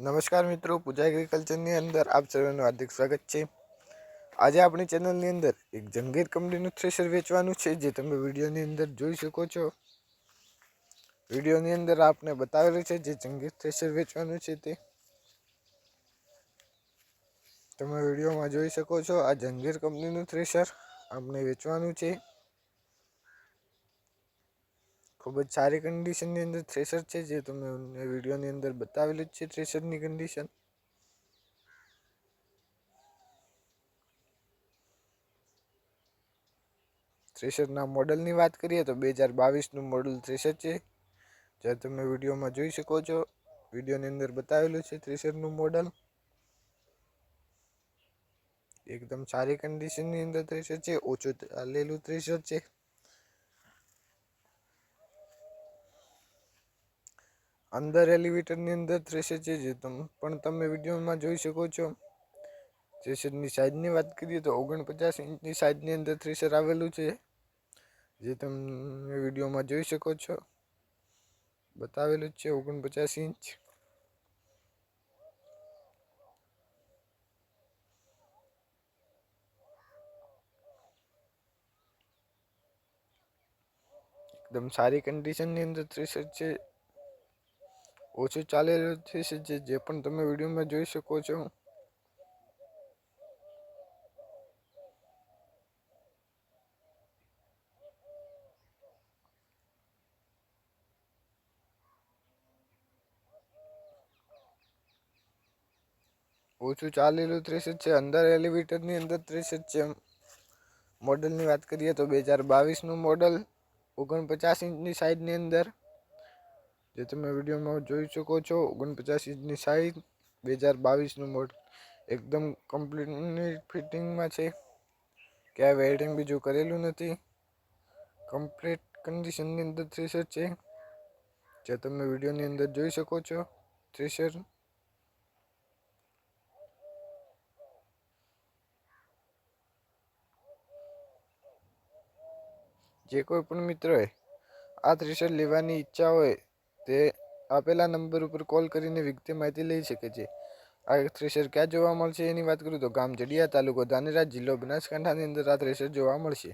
નમસ્કાર મિત્રો, પૂજા એગ્રીકલ્ચરની અંદર આપ સર્વેનું હાર્દિક સ્વાગત છે. આજે આપણી ચેનલની અંદર એક જંગીર કંપનીનું થ્રેશર વેચવાનું છે, જે તમે વિડીયોની અંદર જોઈ શકો છો. વિડીયોની અંદર આપને બતાવેલું છે જે જંગીર થ્રેશર વેચવાનું છે તે. તમે વિડીયોમાં જોઈ શકો છો, આ જંગીર કંપનીનું થ્રેશર આપણે વેચવાનું છે. ખૂબ જ સારી કન્ડિશનની અંદર થ્રેશર છે, જે તમે વિડીયોની અંદર બતાવેલું જ છે થ્રેશરની કન્ડિશન થ્રેશરના મોડલની વાત કરીએ તો બે હજાર બાવીસનું મોડલ થ્રેશર છે. જે તમે વિડીયોમાં જોઈ શકો છો. વિડીયોની અંદર બતાવેલું છે થ્રેશરનું મોડલ એકદમ સારી કન્ડિશનની અંદર થ્રેશર છે. ઓછું ચાલેલું થ્રેશર છે. અંદર એલિવેટરની અંદર થ્રેશર છે જે તમ, પણ તમે વિડીયોમાં જોઈ શકો છો. થ્રેશરની સાઇઝની વાત કરીએ તો ઓગણપચાસ ઇંચની સાઇઝની અંદર થ્રેશર આવેલું છે. જે તમે વિડીયોમાં જોઈ શકો છો. બતાવેલું છે ઓગણપચાસ ઇંચ. એકદમ સારી કન્ડિશનની અંદર થ્રેશર છે. ઓછું ચાલેલું થ્રેશર છે. જે પણ તમે વિડીયોમાં જોઈ શકો છો. ઓછું ચાલેલું થ્રેશર છે. અંદર એલિવેટરની અંદર થ્રેશર છે. મોડલની વાત કરીએ તો બે હજાર બાવીસનું મોડલ ઓગણપચાસ ઇંચની સાઇઝની અંદર જે તમે વિડીયોમાં જોઈ શકો છો, ઓગણપચાસ ઇંચની સાઈઝ, બે હજાર બાવીસનું મોડલ એકદમ કમ્પ્લીટની ફિટિંગમાં છે. ક્યાંય વેલ્ડિંગ બીજું કરેલું નથી. કમ્પ્લીટ કન્ડિશનની અંદર થ્રેસર છે. જે તમે વિડીયોની અંદર જોઈ શકો છો, થ્રેશર. જે કોઈ પણ મિત્રોએ આ થ્રેશર લેવાની ઈચ્છા હોય તે આપેલા નંબર ઉપર કોલ કરીને વિગતે માહિતી લઈ શકે છે. આ થ્રેશર ક્યાં જોવા મળશે એની વાત કરું તો ગામ જડિયા તાલુકો ધાનેરા જિલ્લો બનાસકાંઠાની અંદર આ થ્રેશર જોવા મળશે.